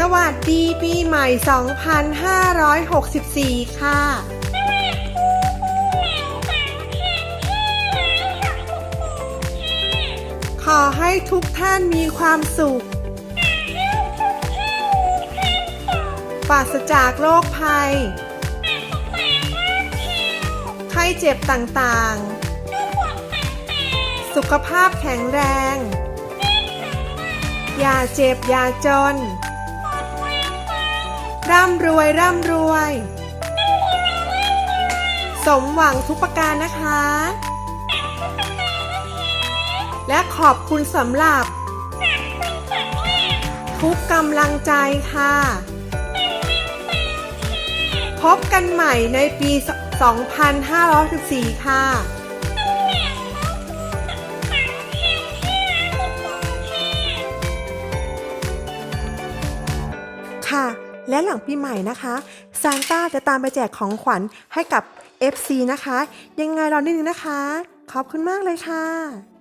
สวัสดีปีใหม่ 2564 ค่ะ ขอให้ทุกท่านมีความสุข ปราศจากโรคภัย ไข้เจ็บต่างๆ สุขภาพแข็งแรง อย่าเจ็บอย่าจน ร่ำรวย ร่ำรวย สมหวังทุกประการนะคะ และขอบคุณสำหรับ ทุกกำลังใจค่ะ พบกันใหม่ในปี 2514 ค่ะค่ะ และหลังปีใหม่นะคะซานต้าจะตามไปแจกของขวัญให้กับ FC นะคะ ยังไงรอนิดนึงนะคะ ขอบคุณมากเลยค่ะ